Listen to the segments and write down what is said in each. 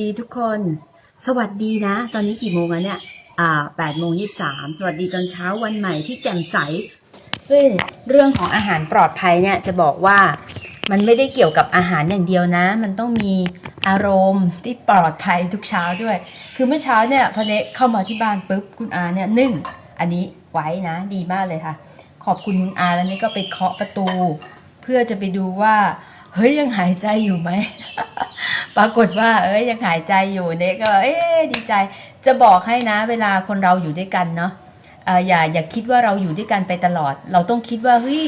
ดีทุกคน สวัสดีนะ ตอนนี้กี่โมงแล้วเนี่ย อ่าแปดโมงยี่สามสวัสดีตอนเช้าวันใหม่ที่แจ่มใส ซึ่งเรื่องของอาหารปลอดภัยเนี่ยจะบอกว่ามันไม่ได้เกี่ยวกับอาหารอย่างเดียวนะ มันต้องมีอารมณ์ที่ปลอดภัยทุกเช้าด้วย คือเมื่อเช้าเนี่ยพอเนะเข้ามาที่บ้านปุ๊บคุณอาเนี่ยนึ่ง อันนี้ไว้นะดีมากเลยค่ะ ขอบคุณคุณอาแล้วนี่ก็ไปเคาะประตู เพื่อจะไปดูว่า เฮ้ยยังหายใจอยู่ไหม ปรากฏว่า เอ้ยยังหายใจอยู่เด็กก็ เอ๊ดีใจ จะบอกให้นะ เวลาคนเราอยู่ด้วยกันเนาะออย่าอย่าคิดว่าเราอยู่ด้วยกันไปตลอด เราต้องคิดว่าเฮ้ย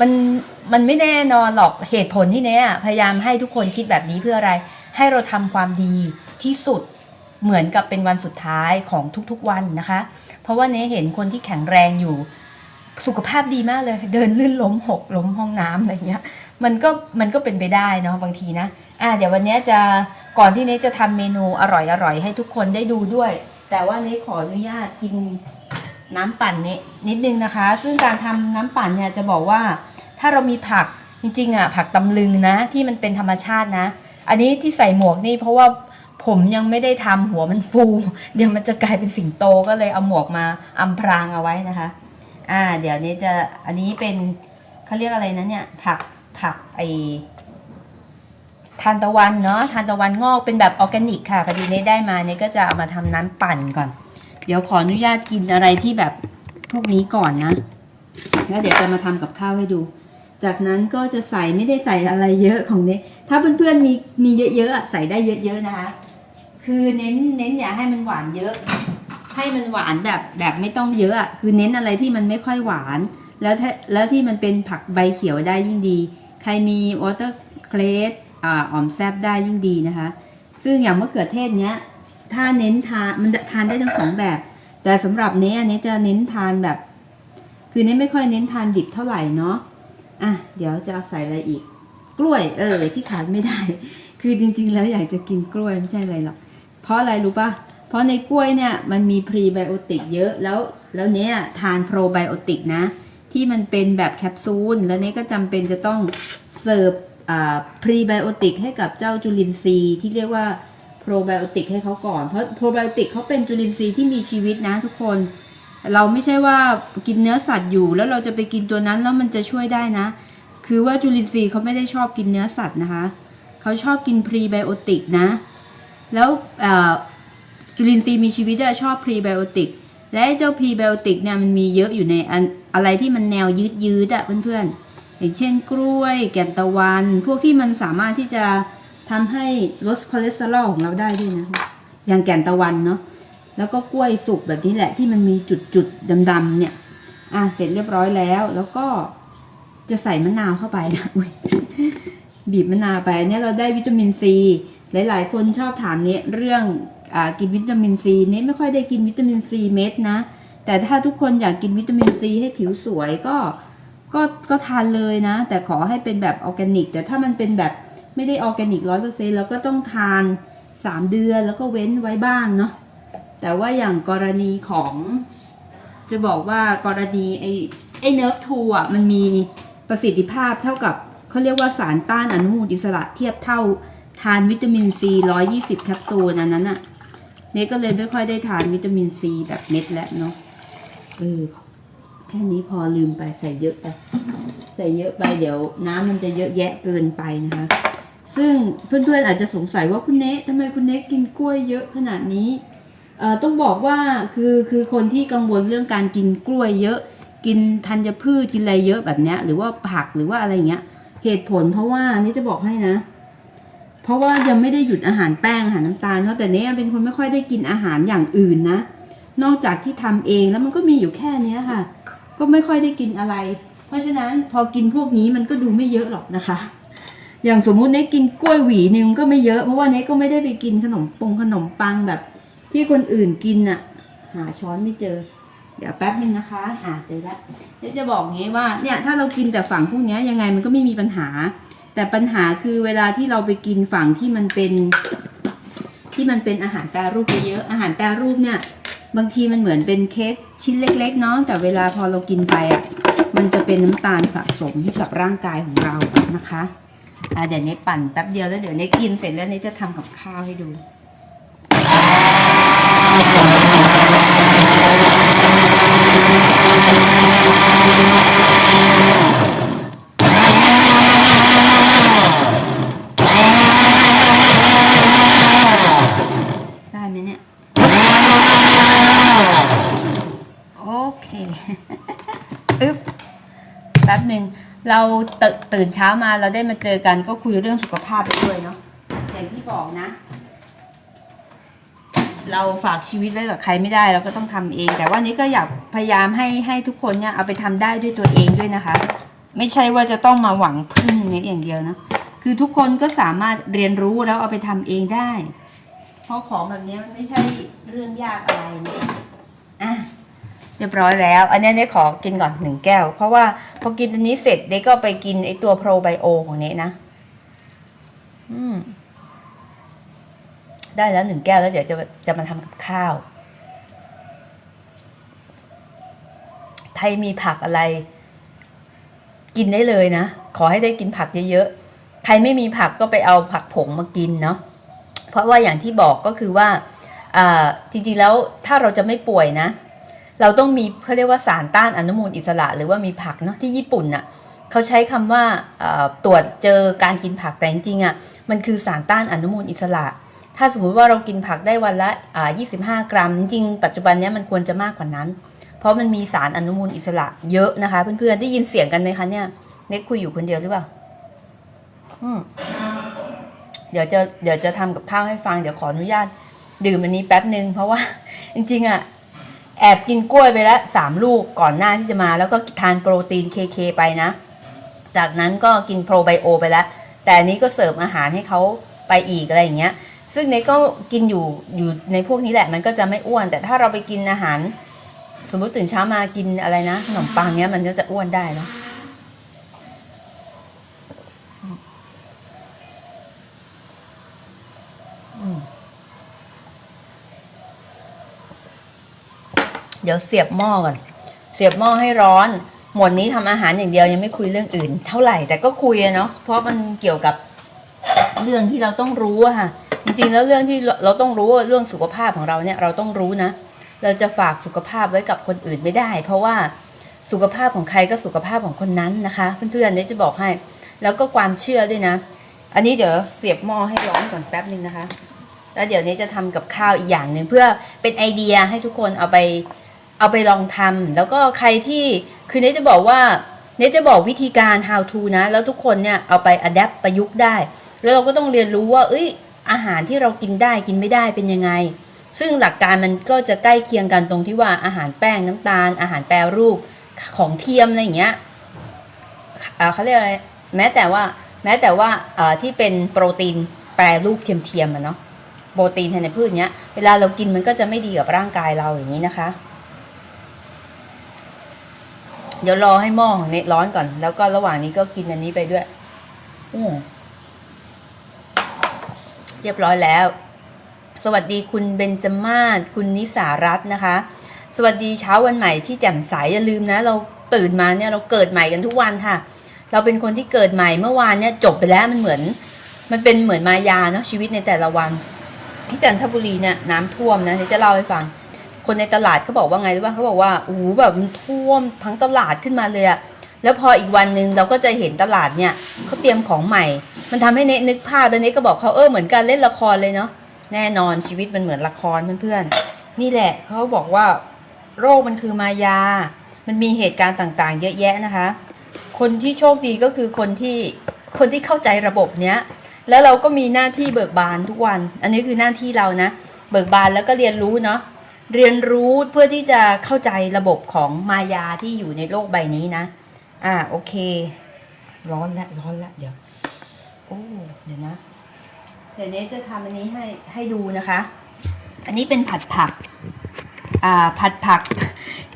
มันมันไม่แน่นอนหรอกเหตุผลที่เนี้ยพยายามให้ทุกคนคิดแบบนี้เพื่ออะไร ให้เราทำความดีที่สุดเหมือนกับเป็นวันสุดท้ายของทุกๆวันนะคะ เพราะว่าเนี้ยเห็นคนที่แข็งแรงอยู่ สุขภาพดีมากเลย เดินลื่นล้มหกล้มห้องน้ำอะไรเงี้ย มันก็มันก็เป็นไปได้เนาะบางทีนะอะเดี๋ยววันนี้จะก่อนที่เนยจะทำเมนูอร่อยอร่อยให้ทุกคนได้ดูด้วย แต่ว่าเนยขออนุญาตกินน้ำปั่นนี้นิดนึงนะคะ ซึ่งการทำน้ำปั่นเนี่ยจะบอกว่าถ้าเรามีผักจริงๆอะผักตำลึงนะที่มันเป็นธรรมชาตินะ อันนี้ที่ใส่หมวกนี่เพราะว่าผมยังไม่ได้ทำหัวมันฟู เดี๋ยวมันจะกลายเป็นสิงโตก็เลยเอาหมวกมาอำพรางเอาไว้นะคะ อ่า เดี๋ยวนี้จะอันนี้เป็นเขาเรียกอะไรนะเนี่ยผัก ผักไอทานตะวันเนาะทานตะวันงอกเป็นแบบออร์แกนิกค่ะพอดีเนได้มาเนี่ยก็จะเอามาทำน้ำปั่นก่อน เดี๋ยวขออนุญาตกินอะไรที่แบบพวกนี้ก่อนนะ แล้วเดี๋ยวจะมาทำกับข้าวให้ดู จากนั้นก็จะใส่ไม่ได้ใส่อะไรเยอะของเนถ้าเพื่อนๆมีมีเยอะๆใส่ได้เยอะๆนะคะ คือเน้นเน้นอย่าให้มันหวานเยอะ ให้มันหวานแบบแบบไม่ต้องเยอะคือเน้นอะไรที่มันไม่ค่อยหวาน แล้วแล้วที่มันเป็นผักใบเขียวได้ยิ่งดี ใครมีวอเตอร์เคลสอ่าอ่อมแซบได้ยิ่งดีนะคะ ซึ่งอย่างมะเขือเทศเนี้ย ถ้าเน้นทานมันทานได้ทั้งสองแบบ แต่สำหรับเนี้ยอันนี้จะเน้นทานแบบ คือเนี้ยไม่ค่อยเน้นทานดิบเท่าไหร่เนาะอะเดี๋ยวจะใส่อะไรอีก กล้วย เออ ที่ขาดไม่ได้ คือจริง ๆ แล้วอยากจะกินกล้วยไม่ใช่อะไรหรอก เพราะอะไรรู้ปะเพราะในกล้วยเนี่ยมันมีพรีไบโอติกเยอะแล้วแล้วเนี้ยทานโปรไบโอติกนะ ที่มันเป็นแบบแคปซูล แล้วเนี้ยก็จำเป็นจะต้องเสิร์ฟพรีไบโอติกให้กับเจ้าจุลินทรีย์ที่เรียกว่าโปรไบโอติกให้เขาก่อน เพราะโปรไบโอติกเขาเป็นจุลินทรีย์ที่มีชีวิตนะทุกคน เราไม่ใช่ว่ากินเนื้อสัตว์อยู่ แล้วเราจะไปกินตัวนั้นแล้วมันจะช่วยได้นะ คือว่าจุลินทรีย์เขาไม่ได้ชอบกินเนื้อสัตว์นะคะ เขาชอบกินพรีไบโอติกนะ แล้วจุลินทรีย์มีชีวิตอะชอบพรีไบโอติก และเจ้าพรีไบโอติกเนี่ยมันมีเยอะอยู่ในอันอะไรที่มันแนวยืดยืดอะเพื่อนๆอย่างเช่นกล้วยแก่นตะวัน พวกที่มันสามารถที่จะทำให้ลดคอเลสเตอรอลของเราได้ด้วยนะอย่างแก่นตะวันเนาะแล้วก็กล้วยสุกแบบนี้แหละที่มันมีจุดๆดำๆเนี่ยอะเสร็จเรียบร้อยแล้วแล้วก็จะใส่มะนาวเข้าไปนะอุ้ยบีบมะนาวไปเนี่ยเราได้วิตามินซีหลายๆ คนชอบถามเนี้ยเรื่อง กินวิตามินซีเนี้ยไม่ค่อยได้กินวิตามินซีเม็ดนะ แต่ถ้าทุกคนอยากกินวิตามินซีให้ผิวสวยก็ก็ก็ทานเลยนะ แต่ขอให้เป็นแบบออร์แกนิก แต่ถ้ามันเป็นแบบไม่ได้ออร์แกนิกร้อยเปอร์เซ็นต์เราก็ต้องทาน 3 เดือนแล้วก็เว้นไว้บ้างเนาะแต่ว่าอย่างกรณีของ จะบอกว่ากรณีไอ้ไอ้เนิร์ฟทูอะมันมีประสิทธิภาพเท่ากับเขาเรียกว่าสารต้านอนุมูลอิสระเทียบเท่าทานวิตามินซี120 แคปซูลอันนั้นอะ เนยก็เลยไม่ค่อยได้ทานวิตามินซีแบบเม็ดแล้วเนาะเออแค่นี้พอลืมไปใส่เยอะไปใส่เยอะไปเดี๋ยวน้ำมันจะเยอะแยะเกินไปนะคะ ซึ่งเพื่อนๆอาจจะสงสัยว่าคุณเนททำไมคุณเนทกินกล้วยเยอะขนาดนี้เอ่อต้องบอกว่าคือคือคนที่กังวลเรื่องการกินกล้วยเยอะ กินธัญพืชกินอะไรเยอะแบบเนี้ยหรือว่าผักหรือว่าอะไรเงี้ยเหตุผลเพราะว่านี่จะบอกให้นะ เพราะว่ายังไม่ได้หยุดอาหารแป้งอาหารน้ำตาลเนาะแต่เนี้ยเป็นคนไม่ค่อยได้กินอาหารอย่างอื่นนะ นอกจากที่ทำเองแล้วมันก็มีอยู่แค่เนี้ยค่ะ ก็ไม่ค่อยได้กินอะไร เพราะฉะนั้นพอกินพวกนี้มันก็ดูไม่เยอะหรอกนะคะ อย่างสมมุติเนยกินกล้วยหวีนึ่งก็ไม่เยอะเพราะว่าเนยก็ไม่ได้ไปกินขนมปงขนมปังแบบ ที่คนอื่นกินน่ะหาช้อนไม่เจอเดี๋ยวแป๊บนึงนะคะอ่าเจอแล้วเดี๋ยวจะบอกงี้ว่าเนี่ยถ้าเรากินแต่ฝั่งพวกนี้ยังไงมันก็ไม่มีปัญหา แต่ปัญหาคือเวลาที่เราไปกินฝั่งที่มันเป็น ที่มันเป็นอาหารแปรรูปเยอะอาหารแปรรูปเนี่ย บางทีมันเหมือนเป็นเค้กชิ้นเล็ก ๆ เนาะแต่เวลาพอเรากินไปอะมันจะเป็นน้ำตาลสะสมให้กับร่างกายของเรานะคะอะเดี๋ยวนี้ปั่นแป๊บเดียวแล้วเดี๋ยวนี้กินเสร็จแล้วนี้จะทำกับข้าวให้ดูไหมเนี่ย โอเคอึ๊บแป๊บหนึ่งเราตตื่นเช้ามาเราได้มาเจอกันก็คุยเรื่องสุขภาพไปด้วยเนาะอย่างที่บอกนะ เราฝากชีวิตไว้กับใครไม่ได้เราก็ต้องทำเอง แต่ว่านี้ก็อยากพยายามให้ให้ทุกคนเนี่ยเอาไปทำได้ด้วยตัวเองด้วยนะคะ ไม่ใช่ว่าจะต้องมาหวังพึ่งเนี่ยอย่างเดียวนะคือทุกคนก็สามารถเรียนรู้แล้วเอาไปทำเองได้ เพราะของแบบนี้มันไม่ใช่เรื่องยากอะไรนะอะ เรียบร้อยแล้ว อันนี้เนี่ยขอกินก่อนหนึ่งแก้ว เพราะว่าพอกินอันนี้เสร็จเด็กก็ไปกินไอตัวโปรไบโอของเนี้นะ อืม ได้แล้วหนึ่งแก้วแล้วเดี๋ยวจะจะมาทำกับข้าว ไทยมีผักอะไร กินได้เลยนะ ขอให้ได้กินผักเยอะๆ ใครไม่มีผักก็ไปเอาผักผงมากินเนาะ เพราะว่าอย่างที่บอกก็คือว่าจริงๆแล้วถ้าเราจะไม่ป่วยนะ เราต้องมีเขาเรียกว่าสารต้านอนุมูลอิสระ หรือว่ามีผักเนาะที่ญี่ปุ่นน่ะเขาใช้คำว่าอ่าตรวจเจอการกินผักแต่จริงๆอะมันคือสารต้านอนุมูลอิสระ ถ้าสมมติว่าเรากินผักได้วันละ25 กรัม จริงๆ ปัจจุบันนี้มันควรจะมากกว่านั้น เพราะมันมีสารอนุมูลอิสระเยอะนะคะเพื่อนๆได้ยินเสียงกันไหมคะเนี่ยเน็กคุยอยู่คนเดียวหรือเปล่าอืมเดี๋ยวจะเดี๋ยวจะทำกับข้าวให้ฟังเดี๋ยวขออนุญาต ดื่มอันนี้แป๊บหนึ่งเพราะว่า จริงๆอะ แอบกินกล้วยไปแล้วสามลูกก่อนหน้าที่จะมา แล้วก็ทานโปรตีนเคเคไปนะ จากนั้นก็กินโปรไบโอไปแล้ว แต่อันนี้ก็เสิร์ฟอาหารให้เขาไปอีกอะไรอย่างเงี้ย ซึ่งเนยก็กินอยู่อยู่ในพวกนี้แหละมันก็จะไม่อ้วน แต่ถ้าเราไปกินอาหาร สมมติตื่นเช้ามากินอะไรนะขนมปังเนี้ยมันก็จะอ้วนได้เนาะ ดี๋ยวเสียบหม้อก่อน เสียบหม้อให้ร้อน หมวดนี้ทำอาหารอย่างเดียวยังไม่คุยเรื่องอื่น เท่าไหร่แต่ก็คุยเนาะเพราะมันเกี่ยวกับเรื่องที่เราต้องรู้อะค่ะ จริงๆแล้วเรื่องที่เราต้องรู้เรื่องสุขภาพของเราเนี่ยเราต้องรู้นะ เราจะฝากสุขภาพไว้กับคนอื่นไม่ได้ เพราะว่าสุขภาพของใครก็สุขภาพของคนนั้นนะคะ เพื่อนๆเนี่ยจะบอกให้ แล้วก็ความเชื่อด้วยนะ อันนี้เดี๋ยวเสียบหม้อให้ร้อนก่อนแป๊บนึงนะคะ แล้วเดี๋ยวนี้จะทำกับข้าวอีกอย่างหนึ่งเพื่อเป็นไอเดียให้ทุกคนเอาไป เอาไปลองทำแล้วก็ใครที่คือเนจะบอกว่าเนจะบอกวิธีการ how to นะ แล้วทุกคนเนี่ยเอาไป adapt ประยุกต์ได้ แล้วเราก็ต้องเรียนรู้ว่า เอ้ย อาหารที่เรากินได้กินไม่ได้เป็นยังไง ซึ่งหลักการมันก็จะใกล้เคียงกันตรงที่ว่าอาหารแป้งน้ำตาล อาหารแปรรูปของเทียมอะไรอย่างเงี้ยเขาเรียกอะไรแม้แต่ว่าแม้แต่ว่าที่เป็นโปรตีนแปรรูปเทียมๆอะเนาะโปรตีนในพืชเนี้ยเวลาเรากินมันก็จะไม่ดีกับร่างกายเราอย่างนี้นะคะ เดี๋ยวรอให้หม้อของเน็ตร้อนก่อน แล้วก็ระหว่างนี้ก็กินอันนี้ไปด้วยอู้เรียบร้อยแล้ว สวัสดีคุณเบนจมาศคุณนิสารัตน์นะคะ สวัสดีเช้าวันใหม่ที่แจ่มใสอย่าลืมนะ เราตื่นมาเนี่ยเราเกิดใหม่กันทุกวันค่ะ เราเป็นคนที่เกิดใหม่เมื่อวานเนี่ยจบไปแล้วมันเหมือน มันเป็นเหมือนมายาเนาะชีวิตในแต่ละวัน ที่จันทบุรีเนี่ยน้ำท่วมนะเดี๋ยวจะเล่าให้ฟัง คนในตลาดเขาบอกว่าไงรู้ป่ะเขาบอกว่าโอ้โหแบบมันท่วมทั้งตลาดขึ้นมาเลยอะแล้วพออีกวันหนึ่งเราก็จะเห็นตลาดเนี่ยเขาเตรียมของใหม่ มันทำให้เนนึกภาพแล้วเนก็บอกเขาเออเหมือนการเล่นละครเลยเนาะแน่นอนชีวิตมันเหมือนละครเพื่อนๆนี่แหละเขาบอกว่า โรคมันคือมายา มันมีเหตุการณ์ต่างๆ เยอะแยะนะคะ คนที่โชคดีก็คือคนที่คนที่เข้าใจระบบเนี้ยแล้วเราก็มีหน้าที่เบิกบานทุกวัน อันนี้คือหน้าที่เรานะ เบิกบานแล้วก็เรียนรู้เนาะ เรียนรู้เพื่อที่จะเข้าใจระบบของมายาที่อยู่ในโลกใบนี้นะ อ่าโอเค ร้อนแล้วร้อนแล้วเดี๋ยว โอ้เดี๋ยวนะเดี๋ยวนี้จะทำอันนี้ให้ให้ดูนะคะ อันนี้เป็นผัดผัก อ่าผัดผัก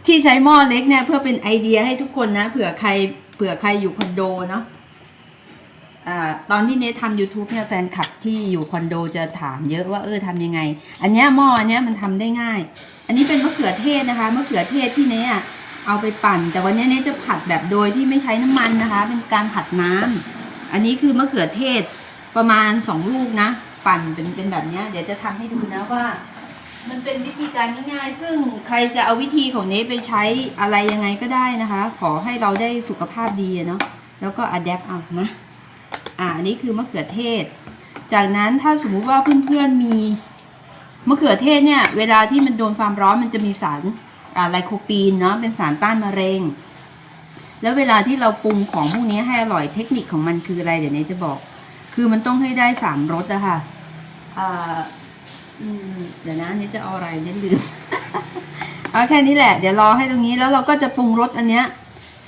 ที่ใช้หม้อเล็กเนี่ยเพื่อเป็นไอเดียให้ทุกคนนะเผื่อใครเผื่อใครอยู่คอนโดเนาะ อตอนที่เนททำ YouTube เนี่ยแฟนคลับที่อยู่คอนโดจะถามเยอะว่าเออทำยังไง อันเนี้ยหม้ออันเนี้ยมันทำได้ง่าย อันนี้เป็นมะเขือเทศนะคะมะเขือเทศที่เนยอะเอาไปปั่น แต่วันนี้เนยจะผัดแบบโดยที่ไม่ใช้น้ำมันนะคะ เป็นการผัดน้ำอันนี้คือมะเขือเทศประมาณสองลูกนะ ปั่นเป็นเป็นแบบเนี้ยเดี๋ยวจะทำให้ดูนะว่า มันเป็นวิธีการง่ายๆ ซึ่งใครจะเอาวิธีของเนสไปใช้อะไรยังไงก็ได้นะคะ ขอให้เราได้สุขภาพดีเนาะแล้วก็อัดแอปเอานะ อ่าอันนี้คือมะเขือเทศ จากนั้นถ้าสมมุติว่าเพื่อนๆมีมะเขือเทศเนี่ยเวลาที่มันโดนความร้อนมันจะมีสารอ่าไลโคปีนเนาะเป็นสารต้านมะเร็ง แล้วเวลาที่เราปรุงของพวกนี้ให้อร่อยเทคนิคของมันคืออะไรเดี๋ยวเนสจะบอก คือมันต้องให้ได้สามรสอะค่ะอ่าเดี๋ยวนะนี่จะเอาอะไรเนี่ยลืมเอาแค่นี้แหละ เดี๋ยวรอให้ตรงนี้แล้วเราก็จะปรุงรสอันเนี้ย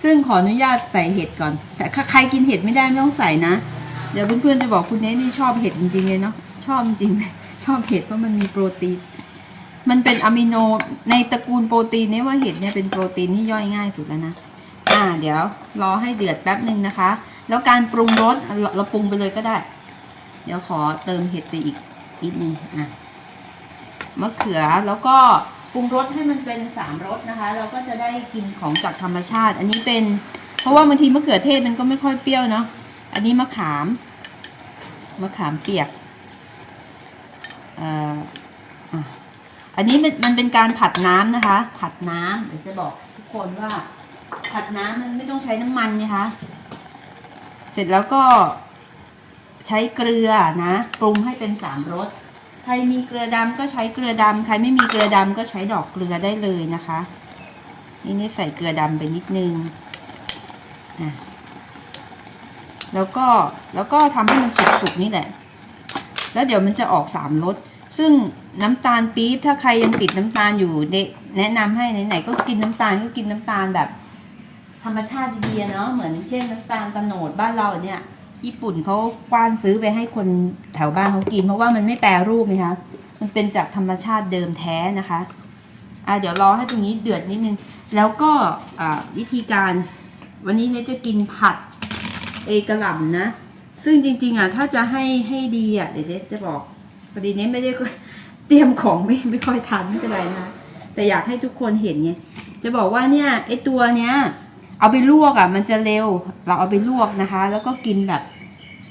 ซึ่งขออนุญาตใส่เห็ดก่อน แต่ใครกินเห็ดไม่ได้ไม่ต้องใส่นะ เดี๋ยวเพื่อนๆจะบอกคุณเนสนี่ชอบเห็ดจริงๆเลยเนาะชอบจริงๆเลยชอบเห็ดเพราะมันมีโปรตีน มันเป็นอะมิโนในตระกูลโปรตีนเนี่ยว่าเห็ดเนี่ยเป็นโปรตีนที่ย่อยง่ายสุดแล้วนะอ่าเดี๋ยวรอให้เดือดแป๊บหนึ่งนะคะ แล้วการปรุงรสเราเราปรุงไปเลยก็ได้ เดี๋ยวขอเติมเห็ดไปอีกนิดนึงอะมะเขือแล้วก็ปรุงรสให้มันเป็นสามรสนะคะ เราก็จะได้กินของจากธรรมชาติ อันนี้เป็น เพราะว่าบางทีมะเขือเทศมันก็ไม่ค่อยเปรี้ยวเนาะ อันนี้มะขาม มะขามเปียกเอ่ออันนี้มันมันเป็นการผัดน้ำนะคะ ผัดน้ำเดี๋ยวจะบอกทุกคนว่า ผัดน้ำมันไม่ต้องใช้น้ำมันนะคะ เสร็จแล้วก็ใช้เกลือนะปรุงให้เป็นสามรสใครมีเกลือดำก็ใช้เกลือดำใครไม่มีเกลือดำก็ใช้ดอกเกลือได้เลยนะคะ นี่นี่ใส่เกลือดำไปนิดนึงอะ แล้วก็แล้วก็ทำให้มันสุกๆนี่แหละ แล้วเดี๋ยวมันจะออกสามรสซึ่งน้ำตาลปี๊บถ้าใครยังติดน้ำตาลอยู่เดแนะนำให้ไหนๆก็กินน้ำตาลก็กินน้ำตาลแบบ ธรรมชาติดีๆเนาะเหมือนเช่นน้ำตาลตะโนดบ้านเราเนี่ย ญี่ปุ่นเขากว้านซื้อไปให้คนแถวบ้านเขากิน เพราะว่ามันไม่แปรรูปไหมคะมันเป็นจากธรรมชาติเดิมแท้นะคะอะเดี๋ยวรอให้ตรงนี้เดือดนิดนึง แล้วก็อ่าวิธีการวันนี้เนี่ยจะกินผัด เอกระหล่ำนะ ซึ่งจริง ๆอะถ้าจะให้ให้ดีอะเดี๋ยวเจ๊จะบอกพอดีเนี้ไม่ได้เตรียมของไม่ไม่ค่อยทันไม่เป็นไรนะแต่อยากให้ทุกคนเห็นไงจะบอกว่าเนี่ยไอตัวเนี้ยเอาไปลวกอะ มันจะเร็ว เราเอาไปลวกนะคะ แล้วก็กินแบบ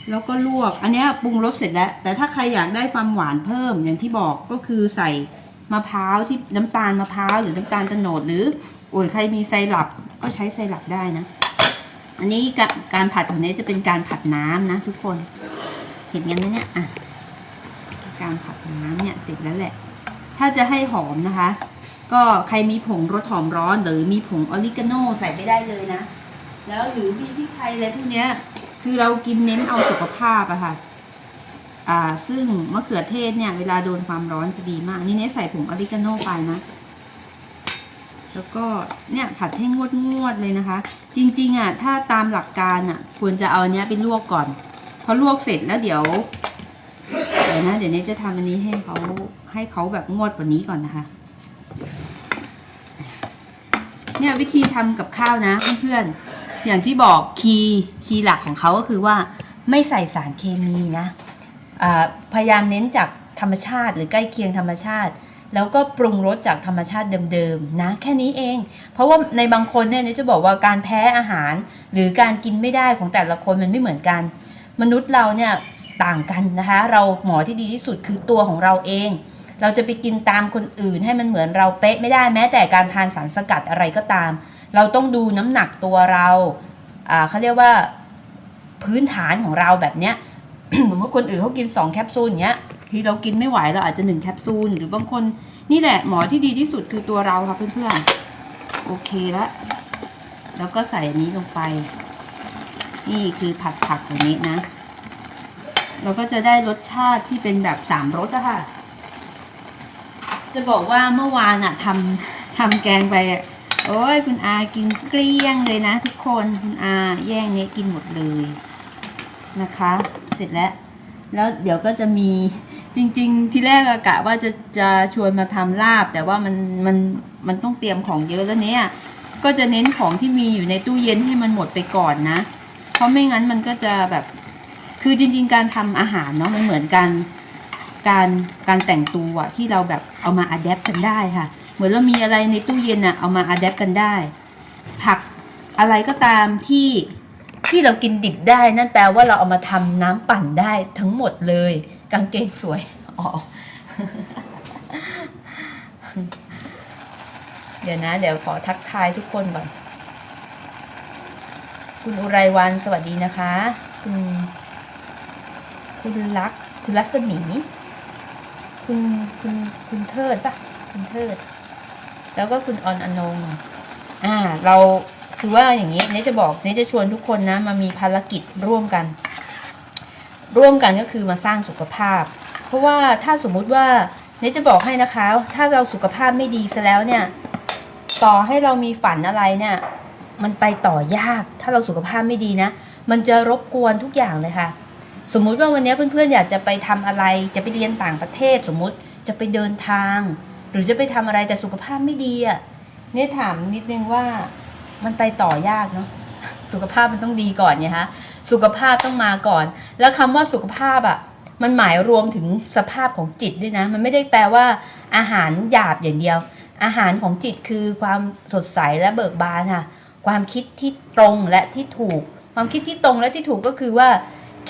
แล้วก็ลวก อันเนี้ยปรุงรสเสร็จแล้ว แต่ถ้าใครอยากได้ความหวานเพิ่มอย่างที่บอกก็คือใส่มะพร้าวที่น้ำตาลมะพร้าวหรือน้ำตาลตะโนดหรือโอ้ยใครมีไซรัปก็ใช้ไซรัปได้นะ อันนี้กการผัดของนี้จะเป็นการผัดน้ำนะ ทุกคน เห็นกันไหมเนี่ยอะการผัดน้ำเนี่ยเสร็จแล้วแหละ ถ้าจะให้หอมนะคะ ก็ใครมีผงรสหอมร้อน หรือมีผงออริกาโนใส่ไปได้เลยนะ แล้วหรือมีพริกไทยอะไรพวกเนี้ย คือเรากินเน้นเอาสุขภาพอะค่ะอ่าซึ่งมะเขือเทศเนี่ย เวลาโดนความร้อนจะดีมาก นี่เน้ใส่ผงออริกาโนไปนะ แล้วก็เนี่ยผัดให้งวดงวดๆเลยนะคะ จริงๆอะถ้าตามหลักการอะควรจะเอาเนี้ยไปลวกก่อนพอลวกเสร็จแล้วเดี๋ยวเดี๋ยวนะเดี๋ยวเนี้จะทำอันนี้ให้เขาให้เขาแบบงวดกว่านี้ก่อนนะคะ เนี่ยวิธีทำกับข้าวนะเพื่อนๆอย่างที่บอกคีย์คีย์หลักของเขาก็คือว่าไม่ใส่สารเคมีนะพยายามเน้นจากธรรมชาติหรือใกล้เคียงธรรมชาติ แล้วก็ปรุงรสจากธรรมชาติเดิมๆนะแค่นี้เอง เพราะว่าในบางคนเนี่ยจะบอกว่าการแพ้อาหาร หรือการกินไม่ได้ของแต่ละคนมันไม่เหมือนกัน มนุษย์เราเนี่ยต่างกันนะคะ เราหมอที่ดีที่สุดคือตัวของเราเอง เราจะไปกินตามคนอื่นให้มันเหมือนเราเป๊ะไม่ได้แม้แต่การทานสารสกัดอะไรก็ตาม เราต้องดูน้ำหนักตัวเราอ่าเขาเรียกว่าพื้นฐานของเราแบบเนี้ยสมมติคนอื่นเขากินสองแคปซูลอย่างเงี้ย ที่เรากินไม่ไหวเราอาจจะหนึ่งแคปซูลหรือบางคนนี่แหละหมอที่ดีที่สุดคือตัวเราค่ะเพื่อนๆ โอเคแล้วแล้วก็ใส่อันนี้ลงไป นี่คือผัดผักของนี้นะเราก็จะได้รสชาติที่เป็นแบบสามรสอะค่ะ จะบอกว่าเมื่อวานอะทำทำแกงไปอะโอ้ยคุณอากินเกลี้ยงเลยนะทุกคนคุณอาแย่งเนี้ยกินหมดเลยนะคะ เสร็จแล้ว แล้วเดี๋ยวก็จะมี จริง ๆ ที่แรกอะกะว่าจะจะชวนมาทำลาบ แต่ว่ามันมันมันต้องเตรียมของเยอะแล้วเนี่ย ก็จะเน้นของที่มีอยู่ในตู้เย็นให้มันหมดไปก่อนนะ เพราะไม่งั้นมันก็จะแบบคือจริง ๆ การทำอาหารเนาะมันเหมือนกันการการแต่งตัวที่เราแบบเอามาอัดแอปกันได้ค่ะ เหมือนเรามีอะไรในตู้เย็นอะเอามาอัดแอปกันได้ ผักอะไรก็ตามที่ที่เรากินดิบได้นั่นแปลว่าเราเอามาทำน้ำปั่นได้ทั้งหมดเลย กางเกงสวย อ๋อ เดี๋ยวนะ เดี๋ยวขอทักทายทุกคนก่อน คุณอุไรวันสวัสดีนะคะ คุณ คุณลักษ์คุณรัศมี คุณ คุณ คุณเทิดปะคุณเทิด แล้วก็คุณออนอนง อ่า เราคือว่าอย่างนี้เนยจะบอกเนยจะชวนทุกคนนะ มามีภารกิจร่วมกัน ร่วมกันก็คือมาสร้างสุขภาพ เพราะว่าถ้าสมมุติว่าเนยจะบอกให้นะคะ ถ้าเราสุขภาพไม่ดีซะแล้วเนี่ย ต่อให้เรามีฝันอะไรเนี่ย มันไปต่อยาก ถ้าเราสุขภาพไม่ดีนะ มันจะรบกวนทุกอย่างเลยค่ะ สมมุติว่าวันนี้เพื่อนๆอยากจะไปทำอะไร จะไปเรียนต่างประเทศ สมมุติจะไปเดินทาง หรือจะไปทำอะไรแต่สุขภาพไม่ดีอะเนี่ยถามนิดนึงว่ามันไปต่อยากเนาะสุขภาพมันต้องดีก่อนไงคะ สุขภาพต้องมาก่อน แล้วคำว่าสุขภาพอะมันหมายรวมถึงสภาพของจิตด้วยนะ มันไม่ได้แปลว่าอาหารหยาบอย่างเดียว อาหารของจิตคือความสดใสและเบิกบานค่ะ ความคิดที่ตรงและที่ถูก ความคิดที่ตรงและที่ถูกก็คือว่า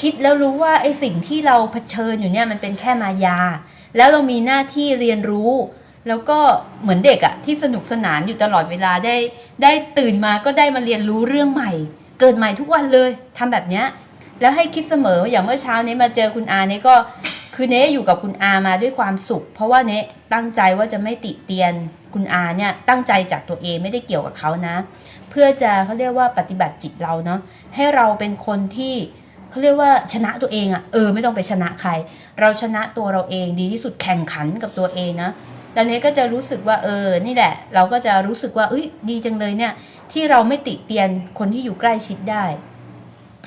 คิดแล้วรู้ว่าไอ้สิ่งที่เราเผชิญอยู่เนี่ยมันเป็นแค่มายา แล้วเรามีหน้าที่เรียนรู้ แล้วก็เหมือนเด็กอะที่สนุกสนานอยู่ตลอดเวลาได้ ได้ตื่นมาก็ได้มาเรียนรู้เรื่องใหม่ เกิดใหม่ทุกวันเลยทำแบบเนี้ยแล้วให้คิดเสมออย่างเมื่อเช้านี้มาเจอคุณอาเนี่ยก็คือเนอยู่กับคุณอามาด้วยความสุข เพราะว่าเนตั้งใจว่าจะไม่ติเตียนคุณอาเนี่ยตั้งใจจากตัวเองไม่ได้เกี่ยวกับเขานะ เพื่อจะเขาเรียกว่าปฏิบัติจิตเราเนาะให้เราเป็นคนที่เขาเรียกว่าชนะตัวเองอะเออไม่ต้องไปชนะใคร เราชนะตัวเราเองดีที่สุดแข่งขันกับตัวเองนะตอนนี้ก็จะรู้สึกว่าเออนี่แหละ เราก็จะรู้สึกว่าเอ้ยดีจังเลยเนี่ย ที่เราไม่ติเตียนคนที่อยู่ใกล้ชิดได้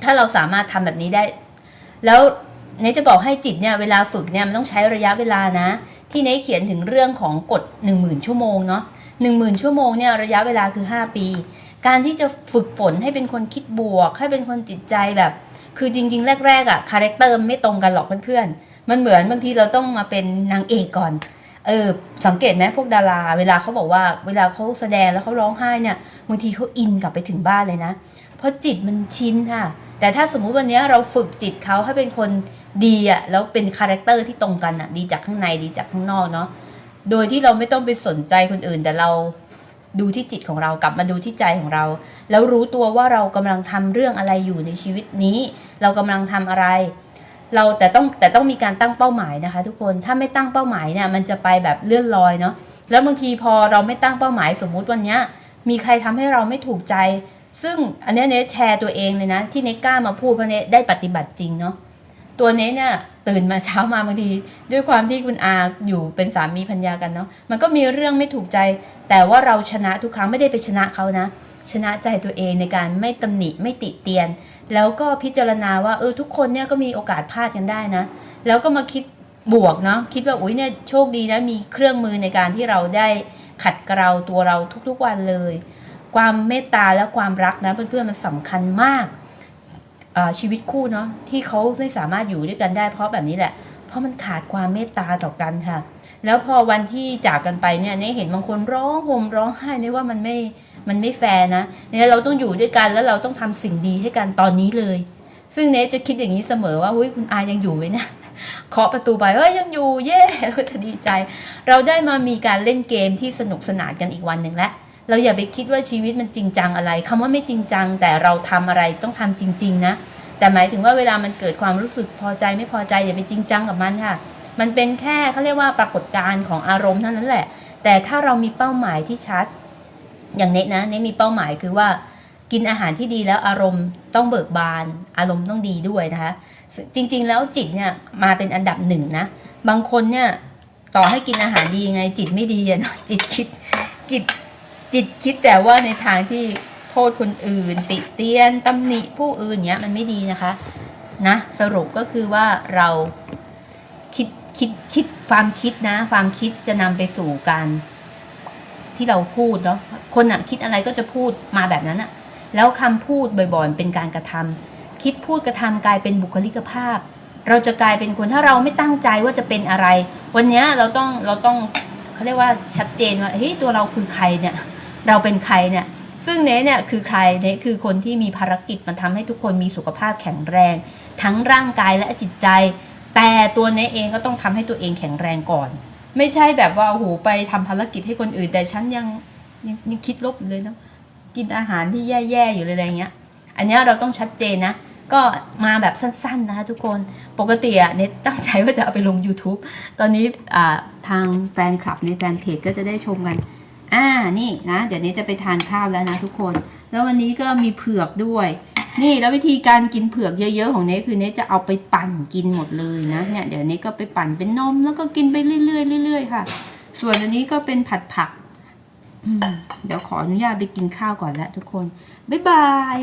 ถ้าเราสามารถทำแบบนี้ได้ แล้วเนยจะบอกให้จิตเนี่ยเวลาฝึกเนี่ยมันต้องใช้ระยะเวลานะ ที่เนยเขียนถึงเรื่องของกฎ1 0,000 ชั่วโมงเนาะหนึ่งหมื่นชั่วโมงเนี่ยระยะเวลาคือ 5 ปี การที่จะฝึกฝนให้เป็นคนคิดบวก ให้เป็นคนจิตใจแบบ คือจริง ๆ แรกๆอะคาแรคเตอร์ไม่ตรงกันหรอกเพื่อนๆมันเหมือนบางทีเราต้องมาเป็นนางเอกก่อน เออสังเกตไหมพวกดารา เวลาเขาบอกว่า เวลาเขาแสดงแล้วเขาร้องไห้เนี่ยบางทีเขาอินกลับไปถึงบ้านเลยนะ เพราะจิตมันชินค่ะ แต่ถ้าสมมุติวันนี้เราฝึกจิตเขาให้เป็นคนดีอะแล้วเป็นคาแรคเตอร์ที่ตรงกันอะดีจากข้างในดีจากข้างนอกเนาะโดยที่เราไม่ต้องไปสนใจคนอื่น แต่เราดูที่จิตของเรากลับมาดูที่ใจของเรา แล้วรู้ตัวว่าเรากำลังทำเรื่องอะไรอยู่ในชีวิตนี้ เรากำลังทำอะไร เราแต่ต้องแต่ต้องมีการตั้งเป้าหมายนะคะ ทุกคนถ้าไม่ตั้งเป้าหมายเนี่ยมันจะไปแบบเลื่อนลอยเนาะแล้วบางทีพอเราไม่ตั้งเป้าหมายสมมุติวันเนี้ยมีใครทำให้เราไม่ถูกใจ ซึ่งอันนี้เนทแชร์ตัวเองเลยนะ ที่เนทกล้ามาพูดเพราะเนทได้ปฏิบัติจริงเนาะตัวเนี้เนี่ยตื่นมาเช้ามาบางที ด้วยความที่คุณอาอยู่เป็นสามีพัญญากันเนาะมันก็มีเรื่องไม่ถูกใจ แต่ว่าเราชนะทุกครั้งไม่ได้ไปชนะเขานะ ชนะใจตัวเองในการไม่ตำหนิไม่ติเตียน แล้วก็พิจารณาว่าเออทุกคนเนี่ยก็มีโอกาสพลาดกันได้นะ แล้วก็มาคิดบวกเนาะคิดว่าอุ้ยเนี่ยโชคดีนะมีเครื่องมือในการที่เราได้ขัดเกลาตัวเราทุกๆวันเลย ความเมตตาและความรักนะเพื่อนๆมันสำคัญมากชีวิตคู่เนาะที่เขาไม่สามารถอยู่ด้วยกันได้เพราะแบบนี้แหละ เพราะมันขาดความเมตตาต่อกันค่ะ แล้วพอวันที่จากกันไปเนี่ยเนี่ยเห็นบางคนร้องห่มร้องไห้เนี่ยว่ามันไม่ มันไม่แฟร์นะเนี่ยเราต้องอยู่ด้วยกันแล้วเราต้องทำสิ่งดีให้กันตอนนี้เลย ซึ่งเนทจะคิดอย่างนี้เสมอว่าเฮ้ยคุณอายังอยู่ไหมเนะเคาะประตูไปเฮ้ยยังอยู่เย่เราจะดีใจ เราได้มามีการเล่นเกมที่สนุกสนานกันอีกวันหนึ่งแล้วเราอย่าไปคิดว่าชีวิตมันจริงจังอะไรคำว่าไม่จริงจัง แต่เราทำอะไรต้องทำจริง ๆ นะ แต่หมายถึงว่าเวลามันเกิดความรู้สึกพอใจไม่พอใจอย่าไปจริงจังกับมันค่ะ มันเป็นแค่เขาเรียกว่าปรากฏการณ์ของอารมณ์เท่านั้นแหละ แต่ถ้าเรามีเป้าหมายที่ชัด อย่างเน็ตนะเน็ตมีเป้าหมายคือว่า กินอาหารที่ดีแล้วอารมณ์ต้องเบิกบาน อารมณ์ต้องดีด้วยนะคะจริง ๆ แล้วจิตเนี่ยมาเป็นอันดับหนึ่งนะบางคนเนี่ยต่อให้กินอาหารดียังไง จิตไม่ดีอะเนาะจิตคิดจิตจิตคิดแต่ว่าในทางที่โทษคนอื่น ติเตียนตำหนิผู้อื่นเนี้ยมันไม่ดีนะคะนะสรุปก็คือว่าเราคิดคิดคิดความคิดนะ ความคิดจะนำไปสู่การ ที่เราพูดเนาะคนอะคิดอะไรก็จะพูดมาแบบนั้นอะแล้วคำพูดบ่อยๆเป็นการกระทำคิดพูดกระทำกลายเป็นบุคลิกภาพ เราจะกลายเป็นคนถ้าเราไม่ตั้งใจว่าจะเป็นอะไร วันนี้เราต้องเราต้องเขาเรียกว่าชัดเจนว่าเฮ้ยตัวเราคือใครเนี่ยเราเป็นใครเนี่ยซึ่งเนเนี่ยคือใครเนคือคนที่มีภารกิจมาทำให้ทุกคนมีสุขภาพแข็งแรง ทั้งร่างกายและจิตใจ แต่ตัวเนเองก็ต้องทำให้ตัวเองแข็งแรงก่อน ไม่ใช่แบบว่าโอ้โหไปทำภารกิจให้คนอื่น แต่ฉันยังยังยังคิดลบเลยเนาะกินอาหารที่แย่ๆอยู่เลยอะไรเงี้ย อันเนี้ยเราต้องชัดเจนนะ ก็มาแบบสั้นๆนะคะทุกคนปกติอะเน็ตตั้งใจว่าจะเอาไปลง YouTube ตอนนี้ทางแฟนคลับในแฟนเพจก็จะได้ชมกันอ่านี่นะ เดี๋ยวนี้จะไปทานข้าวแล้วนะทุกคน แล้ววันนี้ก็มีเผือกด้วย นี่แล้ววิธีการกินเผือกเยอะๆของเนสคือเนสจะเอาไปปั่นกินหมดเลยนะเนี่ยเดี๋ยวเน้ก็ไปปั่นเป็นนมแล้วก็กินไปเรื่อยๆเรื่อยๆค่ะ ส่วนอันนี้ก็เป็นผัดผักเดี๋ยวขออนุญาตไปกินข้าวก่อนละทุกคน บ๊ายบาย